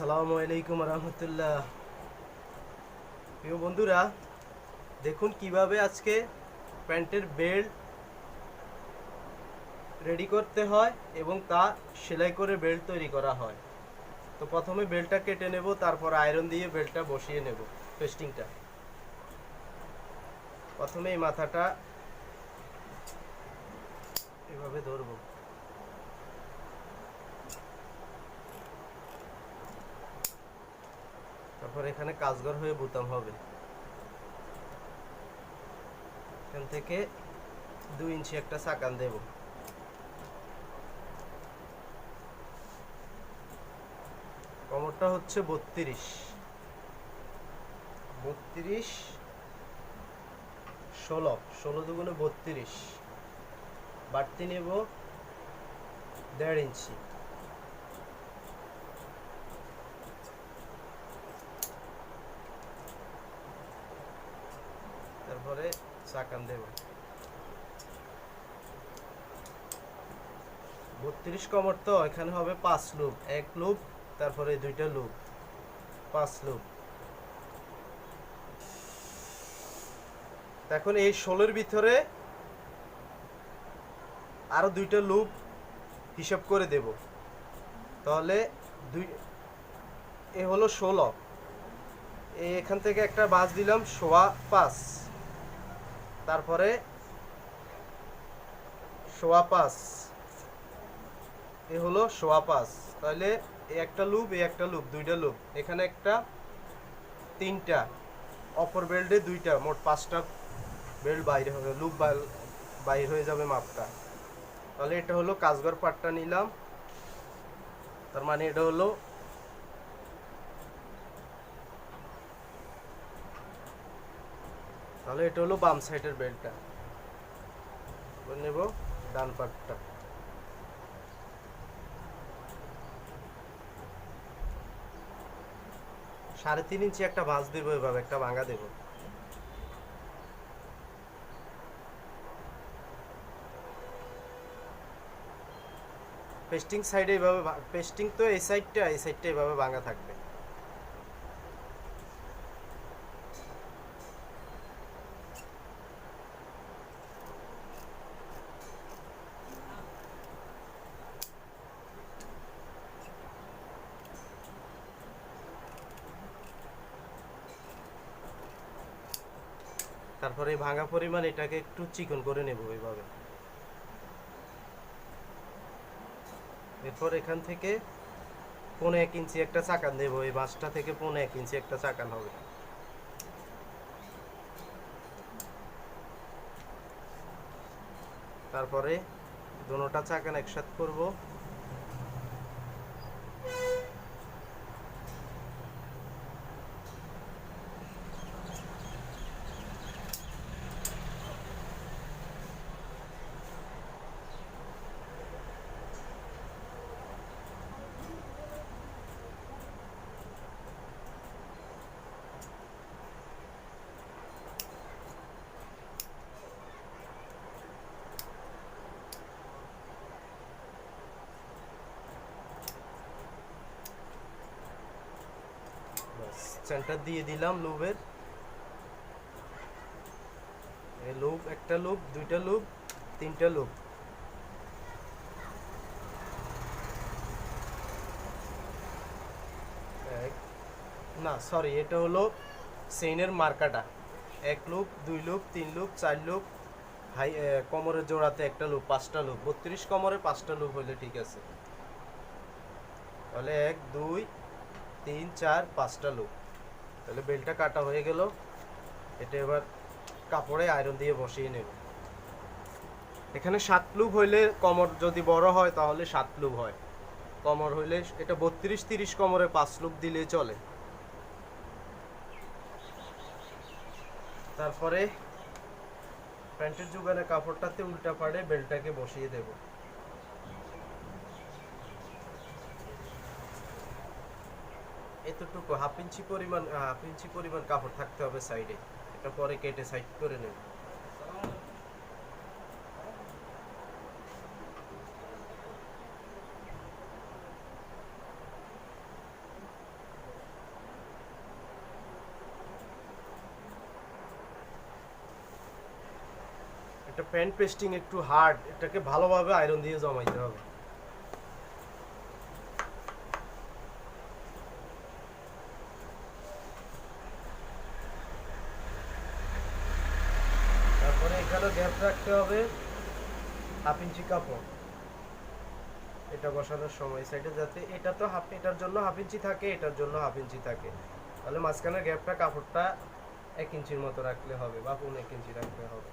আসসালামু আলাইকুম রহমতুল্লাহ। প্রিয় বন্ধুরা, দেখুন কীভাবে আজকে প্যান্টের বেল্ট রেডি করতে হয় এবং তা সেলাই করে বেল্ট তৈরি করা হয়। তো প্রথমে বেল্টটা কেটে নেব, তারপর আয়রন দিয়ে বেল্টটা বসিয়ে নেব পেস্টিংটা। প্রথমে এই মাথাটা এভাবে ধরবো। তারপর এখানে কাজগর হয়ে বুতাম হবে। এখান থেকে দুই ইঞ্চি একটা সাকান দেব। কমরটা হচ্ছে বত্রিশ। বত্রিশ, ষোলো ষোলো দুগুণে বত্রিশ। বাড়তি নেব দেড় ইঞ্চি। তারপরে চাকান দেব। বত্রিশ কমর তো, এখানে হবে পাঁচ লুপ। এক লুপ, তারপরে দুইটা লুপ। পাঁচ লুপ। এখন এই ষোলোর ভিতরে আরও দুইটা লুপ হিসাব করে দেব। তাহলে দুই, এ হলো ষোলো। এখান থেকে একটা বাস দিলাম, সোয়া পাঁচ। তারপরে সোয়া পাঁচ। এ হলো সোয়া পাঁচ। তাহলে এই একটা লুপ এই একটা লুপ, দুইটা লুপ। এখানে একটা, তিনটা। অপর বেল্টে দুইটা, মোট পাঁচটা বেল্ট বাইরে হবে, লুপ বাইর হয়ে যাবে মাপটা। তাহলে এটা হলো কাজগর পাটটা নিলাম। তার মানে এটা হলো তাহলে এটা হলো বাম সাইডের বেল্টটা নেব ডান পাটটা। সাড়ে তিন ইঞ্চি একটা ভাঁজ দেবো এভাবে, একটা ভাঙা দেবো। পেস্টিং সাইডে এইভাবে পেস্টিং তো এই সাইডটা এই সাইডটা এইভাবে ভাঙা থাকবে। তারপরে ভাঙা পরিমাণ এটাকে একটু চিকন করে নেব এইভাবে এরপর এখান থেকে পৌনে এক ইঞ্চি একটা চাকান দেবো, এই বাঁশটা থেকে পৌনে এক ইঞ্চি একটা চাকান হবে। তারপরে দোনোটা চাকান একসাথে করব। সেন্টার দিয়ে দিলাম লুবের লুপ একটা লুপ দুইটা লুপ তিনটা এক, না সরি এটা হলো সেইনের মার্কাটা। এক লুপ দুই লুপ তিন লুপ চার লুপ হাই কোমরের জোড়াতে একটা লুপ পাঁচটা লুপ বত্রিশ কোমরে পাঁচটা লুপ হলে ঠিক আছে। তাহলে এক, দুই, তিন, চার, পাঁচটা লুপ তাহলে বেলটা কাটা হয়ে গেল। এটা এবার কাপড়ে আয়রন দিয়ে বসিয়ে নেব। এখানে সাত লুপ হইলে কমর যদি বড় হয়, তাহলে সাত লুপ হয়। কমর হইলে এটা বত্রিশ তিরিশ কমরে পাঁচ লুপ দিলে চলে। তারপরে প্যান্টের যোগানের কাপড়টাতে উল্টা পাড়ে বেলটাকে বসিয়ে দেব। যতটুকু হাফ ইঞ্চি পরিমাণ হাফ ইঞ্চি পরিমাণ কাপড় থাকতে হবে সাইডে। এটা পরে কেটে সাইড করে নেব। প্যান্ট পেস্টিং একটু হার্ড, এটাকে ভালোভাবে আয়রন দিয়ে জমাইতে হবে। রাখতে হবে হাফ ইঞ্চি কাপড়। এটা বসানোর সময় সাইডে যাতে এটা তো হাফ, এটার জন্য হাফ ইঞ্চি থাকে, এটার জন্য হাফ ইঞ্চি থাকে। তাহলে মাঝখানের গ্যাপটা কাপড়টা এক ইঞ্চির মতো রাখলে হবে বা পৌনে এক ইঞ্চি রাখলে হবে।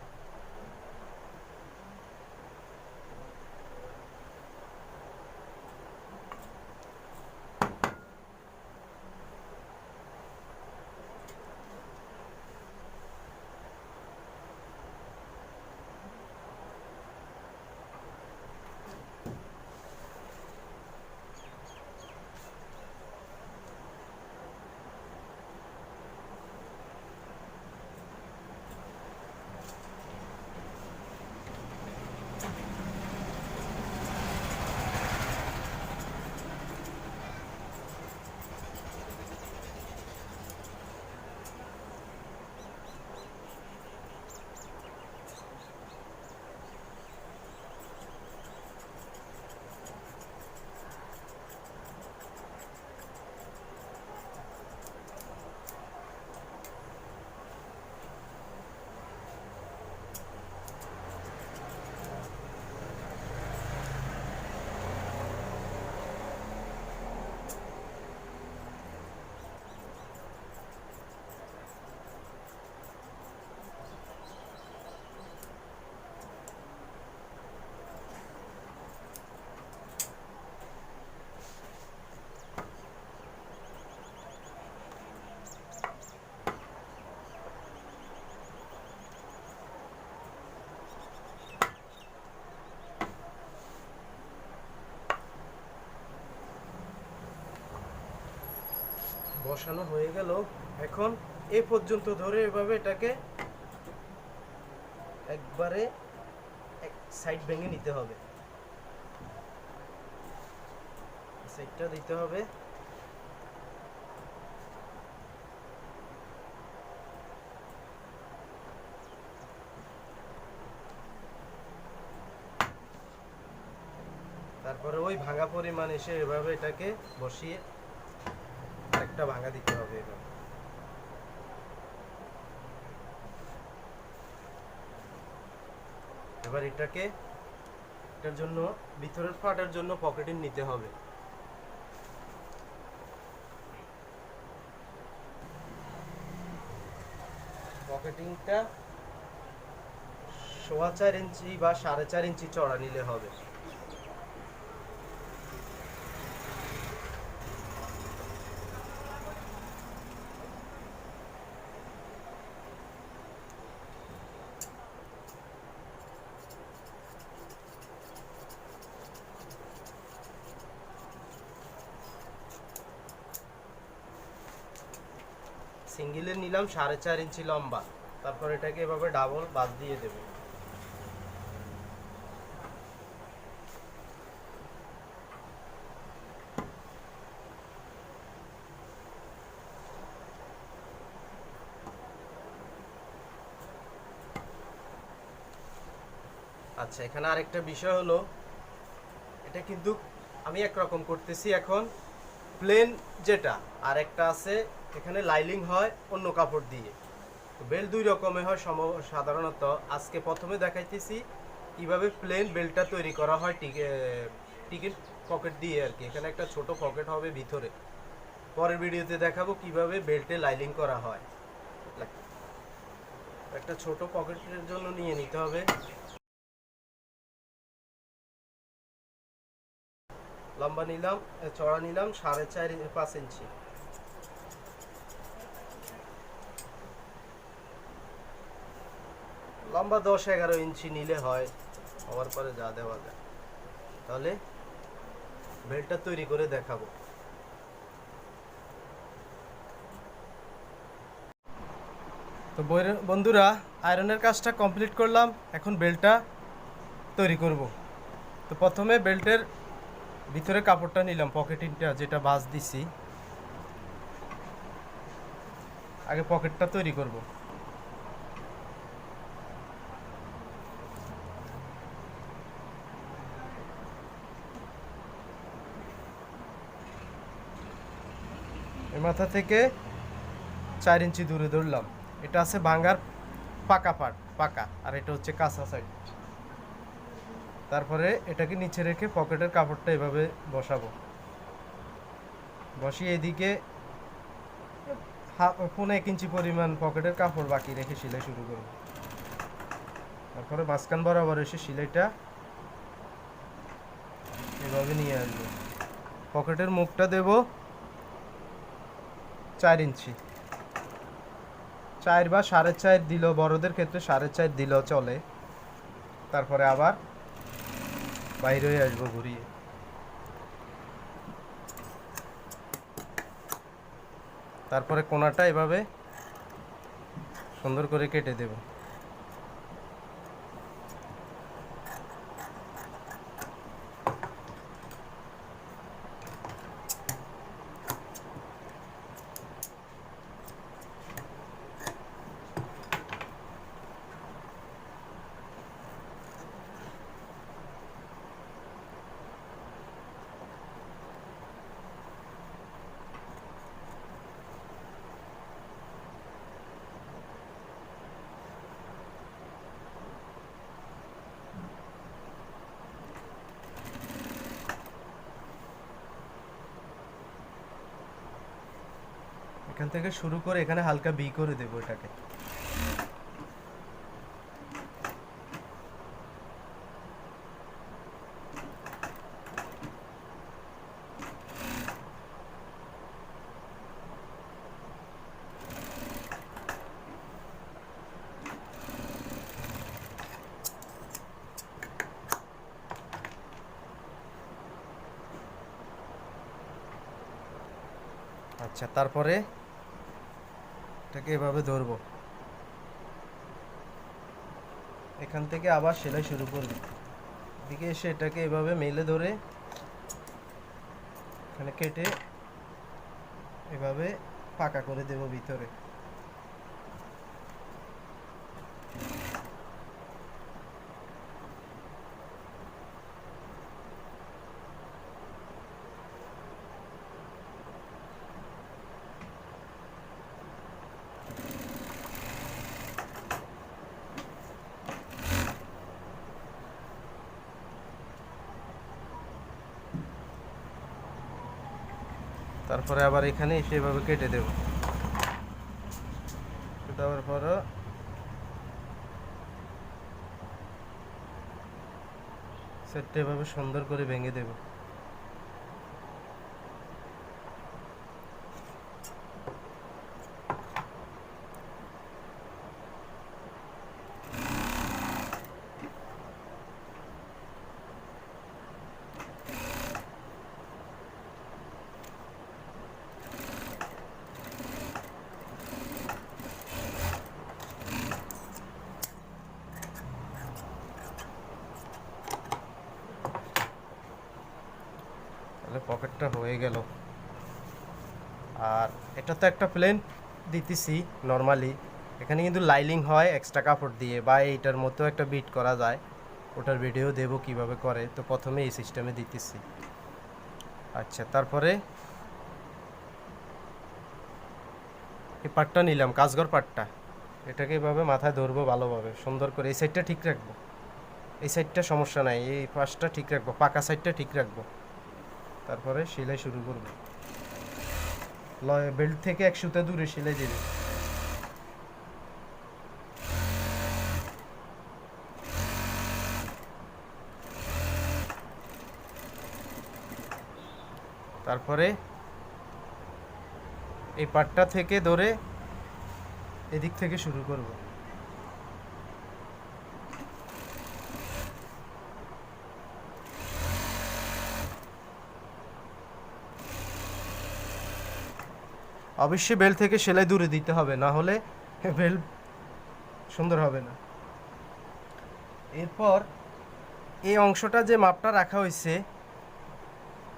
বসানো হয়ে গেল। এখন এ পর্যন্ত ধরে এভাবে এটাকে একবারে এক সাইড ভেঙে নিতে হবে। সাইডটা দিতে হবে। তারপরে ওই ভাঙা পরিমাণ এসে এভাবে এটাকে বসিয়ে আরেকটা ভাঙা দিতে হবে এবার। এবার এটাকে, এটার জন্য, ভিতরের ফাটার জন্য পকেটিং নিতে হবে। পকেটিংটা সোয়া চার ইঞ্চি বা সাড়ে চার ইঞ্চি চড়া নিলে হবে। সিঙ্গেলের নিলাম সাড়ে চার ইঞ্চি লম্বা। তারপর এটাকে এভাবে ডাবল বাদ দিয়ে দেবো। আচ্ছা এখানে আরেকটা বিষয় হলো, এটা কিন্তু আমি একরকম করতেছি এখন। প্লেন যেটা আর একটা আছে এখানে লাইলিং হয় অন্য কাপড় দিয়ে। বেল্ট দুই রকমের হয় সম্ভব সাধারণত। আজকে প্রথমে দেখাইতেছি কীভাবে প্লেন বেল্টটা তৈরি করা হয় টিকে টিকিট পকেট দিয়ে আর কি। এখানে একটা ছোট পকেট হবে ভিতরে। পরের ভিডিওতে দেখাবো কীভাবে বেল্টে লাইলিং করা হয়। একটা ছোট পকেটের জন্য নিয়ে নিতে হবে। লম্বা নিলাম চড়া নিলাম সাড়ে চার, পাঁচ ইঞ্চি। লম্বা দশ এগারো ইঞ্চি নিলে হয়, হওয়ার পরে যা দেওয়া যায়। তাহলে বেল্টটা তৈরি করে দেখাবো। তো বন্ধুরা, আয়রনের কাজটা কমপ্লিট করলাম, এখন বেল্টটা তৈরি করব। তো প্রথমে বেল্টের ভিতরে কাপড়টা নিলাম পকেটিংটা যেটা বাস দিছি। আগে পকেটটা তৈরি করব। এই মাথা থেকে চার ইঞ্চি দূরে ধরলাম। এটা আছে ভাঙ্গার পাকা পাট পাকা, আর এটা হচ্ছে কাঁচা সাইড তারপরে এটাকে নিচে রেখে পকেটের কাপড়টা এভাবে বসাবো। বসিয়ে এদিকে পৌনে এক ইঞ্চি পরিমাণ পকেটের কাপড় বাকি রেখে সেলাই শুরু করব। তারপরে মাঝখান বরাবর এসে সেলাইটা এভাবে নিয়ে আসব। পকেটের মুখটা দেব। চার ইঞ্চি। চার বা সাড়ে চার দিল বড়দের ক্ষেত্রে সাড়ে চার দিল চলে। তারপরে আবার বাইরে হয়ে আসব ঘুরিয়ে। তারপরে কোনাটা এভাবে সুন্দর করে কেটে দেব। এখান থেকে শুরু করে এখানে হালকা বি করে দেবো এটাকে। আচ্ছা তারপরে এটাকে এভাবে ধরবো। এখান থেকে আবার সেলাই শুরু করবি। দিকে এসে এটাকে এভাবে মেলে ধরে এখানে কেটে এভাবে পাকা করে দেব ভিতরে। তারপরে আবার এখানে এসে এভাবে কেটে দেব। দেওয়ার পরও সেটটা এভাবে সুন্দর করে ভেঙে দেব। পকেটটা হয়ে গেল। আর এটা তো একটা প্লেন দিতেছি নর্মালি এখানে কিন্তু লাইলিং হয় এক্সট্রা কাপড় দিয়ে বা এইটার মতো একটা বিট করা যায়। ওটার ভিডিও দেব কীভাবে করে। তো প্রথমে এই সিস্টেমে দিতেছি। আচ্ছা তারপরে এই পাটটা নিলাম কাজগর পাটটা এটাকে এভাবে মাথায় ধরবো ভালোভাবে। সুন্দর করে এই সাইডটা ঠিক রাখব। এই সাইডটা সমস্যা নাই, এই পাশটা ঠিক রাখব, পাকা সাইডটা ঠিক রাখব। তারপরে সেলাই শুরু করব। বেল্ট থেকে এক সুতা দূরে সেলাই দেবে। তারপরে এই পাটটা থেকে ধরে এদিক থেকে শুরু করব। অবশ্যই বেল থেকে সেলাই দূরে দিতে হবে, না হলে বেল সুন্দর হবে না। এরপর এই অংশটা যে মাপটা রাখা হয়েছে,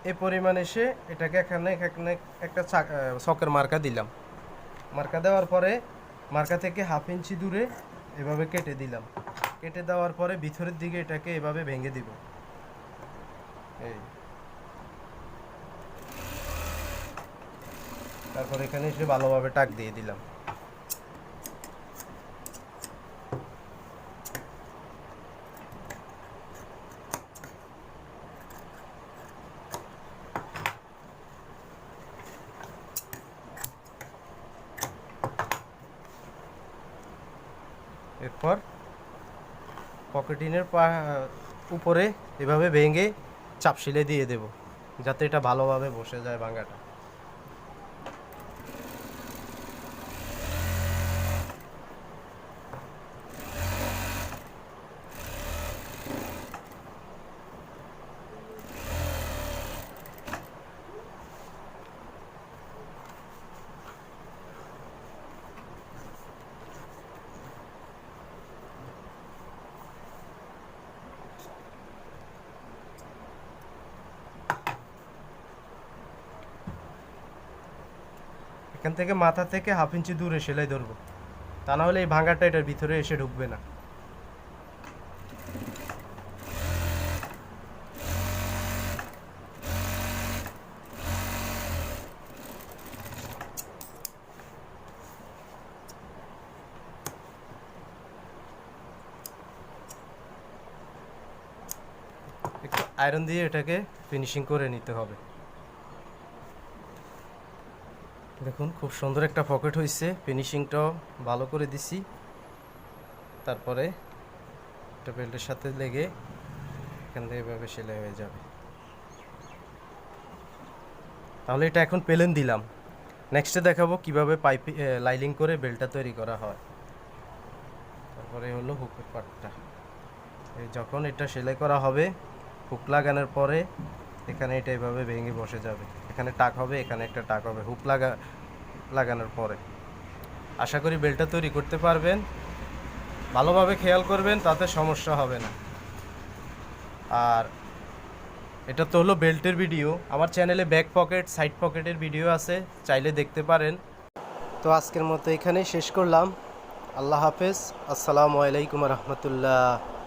এ পরিমাণ এসে এটাকে এখানে এখানে একটা চকের মার্কা দিলাম। মার্কা দেওয়ার পরে মার্কা থেকে হাফ ইঞ্চি দূরে এভাবে কেটে দিলাম। কেটে দেওয়ার পরে ভিতরের দিকে এটাকে এভাবে ভেঙে দিব। এই। তারপর এখানে এসে ভালোভাবে টাক দিয়ে দিলাম। এরপর পকেটিনের পা, উপরে এভাবে ভেঙে চাপশিলে দিয়ে দেব, যাতে এটা ভালোভাবে বসে যায় ভাঙাটা। এখান থেকে মাথা থেকে হাফ ইঞ্চি দূরে সেলাই ধরবো। তা না হলে এই ভাঙাটা এটার ভিতরে এসে ঢুকবে না। আয়রন দিয়ে এটাকে ফিনিশিং করে নিতে হবে। দেখুন, খুব সুন্দর একটা পকেট হয়েছে ফিনিশিংটাও ভালো করে দিছি। তারপরে এটা বেল্টের সাথে লেগে এখান থেকে এভাবে সেলাই হয়ে যাবে। তাহলে এটা এখন পেলেন দিলাম। নেক্সটে দেখাবো কীভাবে পাইপ লাইলিং করে বেল্টটা তৈরি করা হয়। তারপরে হলো হুকের পার্টটা এই যখন এটা সেলাই করা হবে হুক লাগানোর পরে এখানে এটা এভাবে ভেঙে বসে যাবে। এখানে টাক হবে, এখানে একটা টাক হবে। হুক লাগা লাগানোর পরে। আশা করি বেলটা তৈরি করতে পারবেন। ভালোভাবে খেয়াল করবেন, তাতে সমস্যা হবে না। আর এটা তো হলো বেল্টের ভিডিও। আমার চ্যানেলে ব্যাক পকেট, সাইড পকেটের ভিডিও আছে, চাইলে দেখতে পারেন। তো আজকের মতো এখানেই শেষ করলাম। আল্লাহ হাফেজ। আসসালামু আলাইকুম রহমতুল্লাহ।